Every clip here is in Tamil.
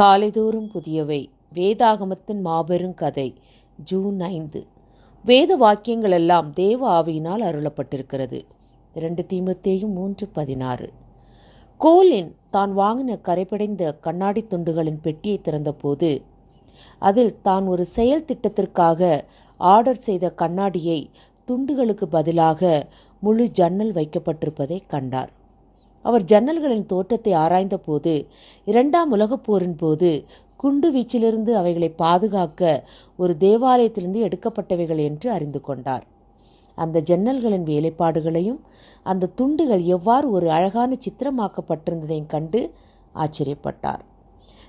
காலைதோறும் புதியவை. வேதாகமத்தின் மாபெரும் கதை ஜூன் ஐந்து. வேத வாக்கியங்கள் எல்லாம் தேவ ஆவியினால் அருளப்பட்டிருக்கிறது. இரண்டு தீமத்தேயும் மூன்று பதினாறு. கோலின் தான் வாங்கின கரைபடைந்த கண்ணாடி துண்டுகளின் பெட்டியை திறந்தபோது அதில் தான் ஒரு செயல் திட்டத்திற்காக ஆர்டர் செய்த கண்ணாடியை துண்டுகளுக்கு பதிலாக முழு ஜன்னல் வைக்கப்பட்டிருப்பதை கண்டார். அவர் ஜன்னல்களின் தோற்றத்தை ஆராய்ந்தபோது இரண்டாம் உலகப் போரின் போது குண்டு வீச்சிலிருந்து அவைகளை பாதுகாக்க ஒரு தேவாலயத்திலிருந்து எடுக்கப்பட்டவைகள் என்று அறிந்து கொண்டார். அந்த ஜன்னல்களின் வேலைப்பாடுகளையும் அந்த துண்டுகள் எவ்வாறு ஒரு அழகான சித்திரமாக்கப்பட்டிருந்ததையும் கண்டு ஆச்சரியப்பட்டார்.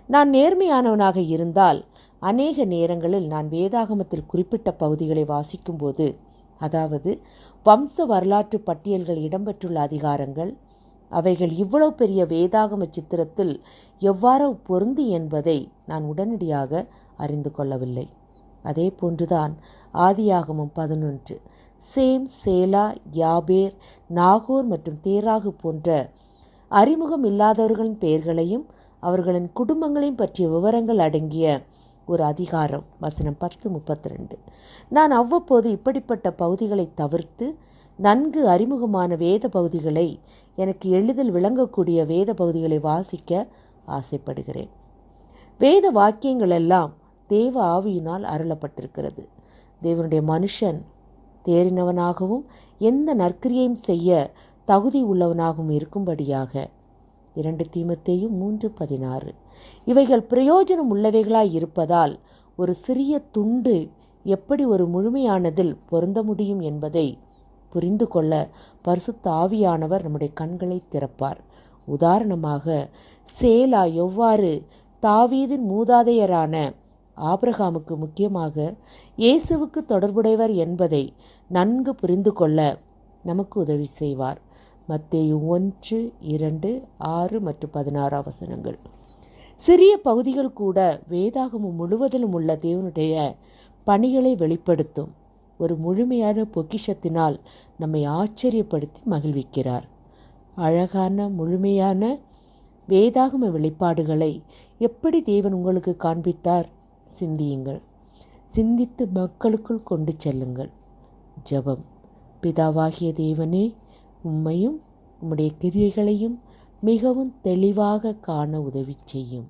நான் நேர்மையானவனாக இருந்தால் அநேக நேரங்களில் நான் வேதாகமத்தில் குறிப்பிட்ட பகுதிகளை வாசிக்கும்போது அதாவது வம்ச வரலாற்று பட்டியல்கள் இடம்பெற்றுள்ள அதிகாரங்கள் அவைகள் இவ்வளவு பெரிய வேதாகம சித்திரத்தில் எவ்வாறு பொருந்தி என்பதை நான் உடனடியாக அறிந்து கொள்ளவில்லை. அதே போன்றுதான் ஆதியாகமும் பதினொன்று சேம் சேலா யாபேர் நாகூர் மற்றும் தேராகு போன்ற அறிமுகம் இல்லாதவர்களின் பெயர்களையும் அவர்களின் குடும்பங்களையும் பற்றிய விவரங்கள் அடங்கிய ஒரு அதிகாரம் வசனம் பத்து முப்பத்தி ரெண்டு நான் அவ்வப்போது இப்படிப்பட்ட பகுதிகளை தவிர்த்து நன்கு அறிமுகமான வேத பகுதிகளை எனக்கு எளிதில் விளங்கக்கூடிய வேத பகுதிகளை வாசிக்க ஆசைப்படுகிறேன். வேத வாக்கியங்கள் எல்லாம் தேவ ஆவியினால் அருளப்பட்டிருக்கிறது. தேவனுடைய மனுஷன் தேறினவனாகவும் எந்த நற்கிரியையும் செய்ய தகுதி உள்ளவனாகவும் இருக்கும்படியாக இரண்டு தீமத்தேயும் மூன்று பதினாறு. இவைகள் பிரயோஜனம் உள்ளவைகளாய் இருப்பதால் ஒரு சிறிய துண்டு எப்படி ஒரு முழுமையானதில் பொருந்த முடியும் என்பதை புரிந்து கொள்ள பரிசுத்த ஆவியானவர் நம்முடைய கண்களை திறப்பார். உதாரணமாக சேலா எவ்வாறு தாவீதின் மூதாதையரான ஆப்ரஹாமுக்கு முக்கியமாக இயேசுவுக்கு தொடர்புடையவர் என்பதை நன்கு புரிந்து கொள்ள நமக்கு உதவி செய்வார். மத்தேயு ஒன்று இரண்டு ஆறு மற்றும் பதினாறு அவசரங்கள் சிறிய பகுதிகள் கூட வேதாகமம் முழுவதிலும் உள்ள தேவனுடைய பணிகளை வெளிப்படுத்தும். ஒரு முழுமையான பொக்கிஷத்தினால் நம்மை ஆச்சரியப்படுத்தி மகிழ்விக்கிறார். அழகான முழுமையான வேதாகம வெளிப்பாடுகளை எப்படி தேவன் உங்களுக்கு காண்பித்தார்? சிந்தியுங்கள். சிந்தித்து மக்களுக்குள் கொண்டு செல்லுங்கள். ஜெபம். பிதாவாகிய தேவனே உம்மையும் உம்முடைய கிரியைகளையும் மிகவும் தெளிவாக காண உதவி செய்யும்.